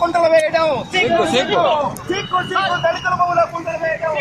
కుంటలు వేయడం. దళితుల భూముల వేయడం.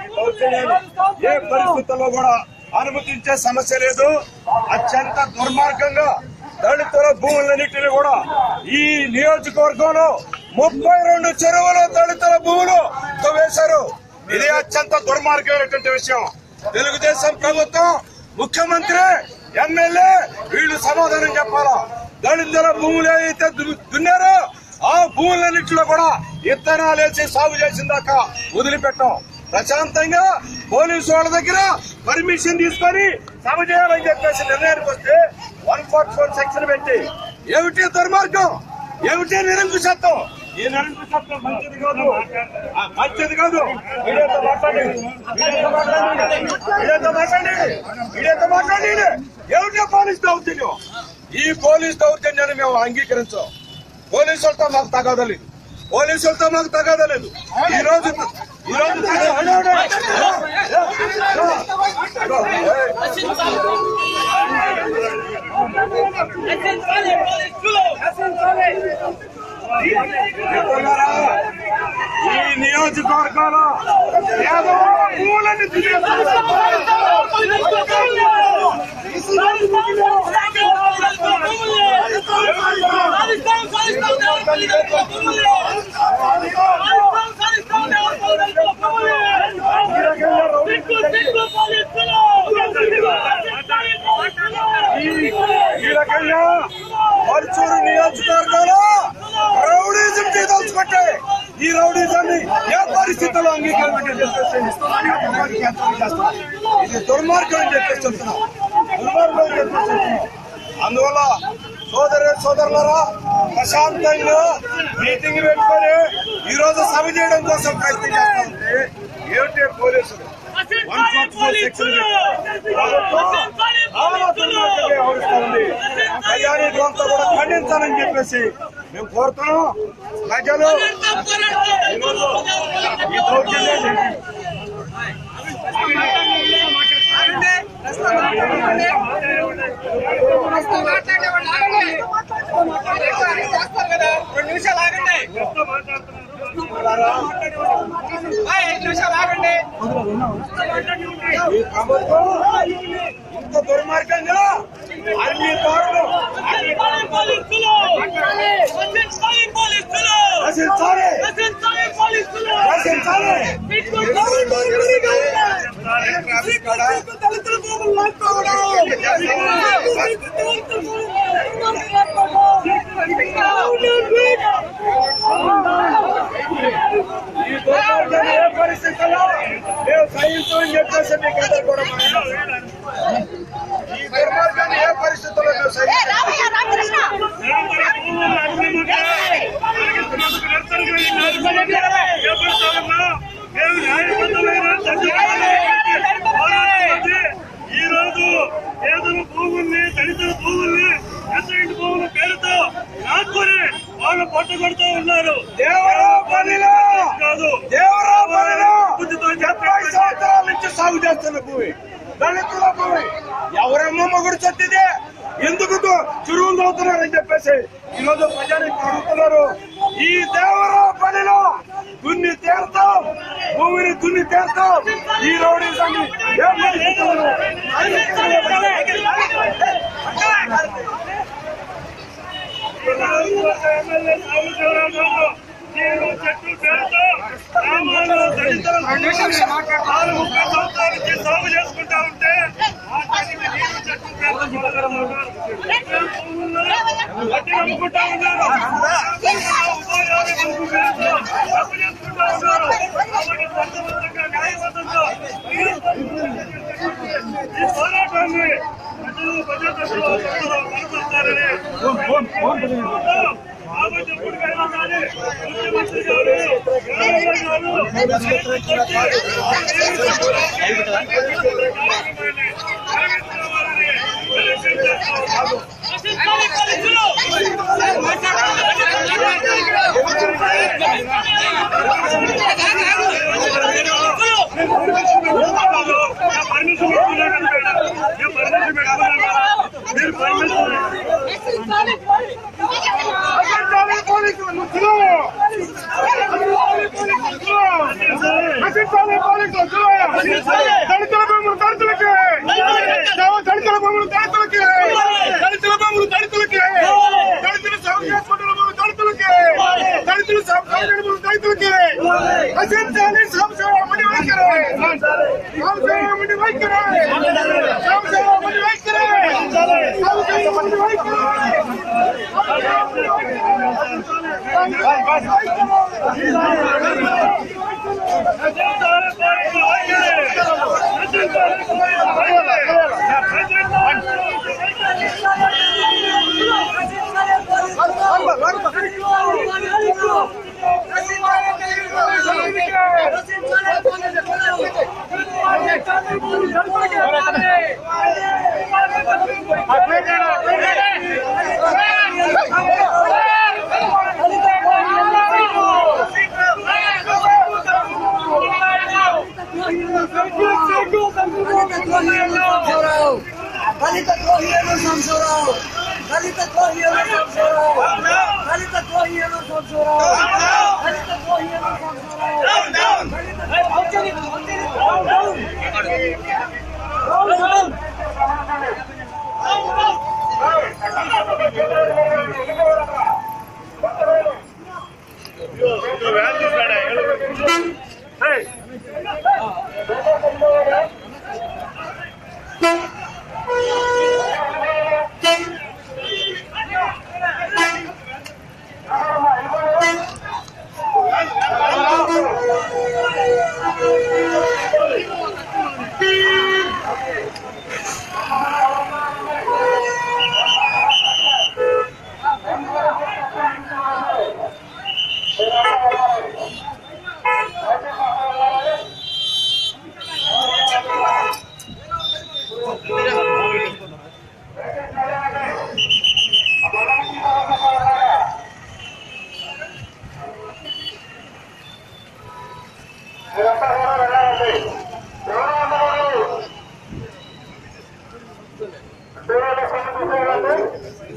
ఏ పరిస్థితుల్లో కూడా అనుమతించే సమస్య లేదు. అత్యంత దుర్మార్గంగా దళితుల భూములన్నింటినీ కూడా ఈ నియోజకవర్గంలో ముప్పై రెండు చెరువులు దళితుల భూములు వేశారు ఇది అత్యంత దుర్మార్గమైనటువంటి విషయం. తెలుగుదేశం ప్రభుత్వం ముఖ్యమంత్రి ఎమ్మెల్యే వీళ్ళు సమాధానం చెప్పాలా? దళితుల భూములు ఏదైతే దున్నారో ఆ భూములన్నింటిలో కూడా ఇత్తనాలు వేసి సాగు చేసిన దాకా వదిలిపెట్టాం. ప్రశాంతంగా పోలీసు వాళ్ళ దగ్గర పర్మిషన్ తీసుకొని సమ చేయాలని చెప్పేసి నిర్ణయానికి వస్తే వన్ ఫార్టీ ఫోర్ సెక్షన్ పెట్టి ఏమిటి దుర్మార్గం ఏమిటి నిరంకుశత్వం ఈ నిరంకుశత్వం మంచిది కాదు మంచిది కాదు వీడియోతో మాట్లాడండి వీడియోతో మాట్లాడండి వీడియోతో మాట్లాడండి వీడియోతో మాట్లాడండి ఏమిటి పోలీస్ దౌర్జన్యం ఈ పోలీస్ దౌర్జన్యాన్ని మేము అంగీకరించాం పోలీసులతో మాకు తగాదలేదు పోలీసులతో మాకు తగాదలేదు ఈ రోజు ఈ రోజు రక్షించాలి ఈ నియోజకవర్గంలో ఏదో పూలని ఈ ఈ రౌడీజాన్ని ఏ పరిస్థితుల్లో అంగీకరించండి ఇది దుర్మార్గం అని చెప్పేసి చెప్తున్నాం దుర్మార్గం అని చెప్పేసి చెప్తున్నాం అందువల్ల సోదరు సోదరులరా ప్రశాంతంగా మీటింగ్ పెట్టుకొని ఈ రోజు సభ చేయడం కోసం ప్రయత్నం చేస్తా. ఉంటే ఏమిటి పోలీసులు వన్ ఫార్టీ ఫోర్ సెక్షన్ వ్యవహరిస్తుంది ప్రజానీకంతా కూడా ఖండించాలని చెప్పేసి మేము కోరుతున్నాం ప్రజలు ఈ ప్రభుత్వం ఇంత దుర్మార్గంగా అన్ని దారులు రచించాలి రచించాలి ఈ దుర్మార్గాన్ని ఏ పరిస్థితుల్లో మీకు అందరూ కూడా మనం ఈ దుర్మార్గాన్ని ఏ పరిస్థితుల్లో మేము ఈ రోజు పేదల భూముల్ని దళితుల భూముల్ని ఎస్ఐటి భూముల పేరుతో నాకుని వాళ్ళు పట్టుకొడుతూ ఉన్నారు దేవరాపల్లిలో కాదు బుద్ధితో డెబ్బై సంవత్సరాల నుంచి సాగు చేస్తున్న భూమి దళితుల భూమి ఎవరమ్మ మొగుడు చెట్టిదే ఎందుకు దు- చెరువులు తవ్వుతున్నారని చెప్పేసి ఈ రోజు ప్రజలు అడుగుతున్నారు ఈ దేవరాపల్లిలో దున్ని తీర్థం భూమిని దున్ని తీర్థం ఈ రౌడీసాన్ని ఏ పరిస్థితుల్లో ఎమ్మెల్యే సాగు శివరామరావు నేను చెట్టు పేరుతో గ్రామాల్లో దళితుల నాలుగు సంవత్సరాల నుంచి సాగు చేసుకుంటా ఉంటే చెట్టు వడ్డీ అమ్ముకుంటా ఉన్నారు పేరుతో చేసుకుంటా ఉన్నారు కాబట్టి న్యాయబద్ధంగా ఈ పోరాటాన్ని ప్రజలు కనపడతారని కానీ ముఖ్యమంత్రి గారు পারমিশন దళితుల భూములు దళితులకి దళితుల భూములు దళితులకి దళితులు సాగు చేసుకుంటున్న భూములు దళితులకి దళితులు సాగు చేసుకునే భూములు దళితులకి నశించాలి సంక్షేమని వైఖరి సంక్షేమని వైఖరి సంక్షేమని వైఖరి సంక్షేమని వైఖరి go!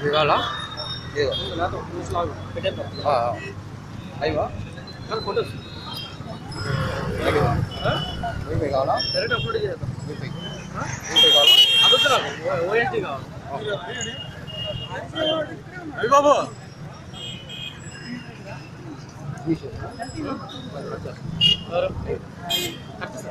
ఇవాళ అయ్యవా ఫోటోస్ వైఫై కావాలా డైరెక్ట్ అప్లోడ్ చేద్దాం వైఫై వైఫై కావాలా అదొద్దు ఓఎస్టీ కావాలి అవి బాబు కరెక్ట్ సార్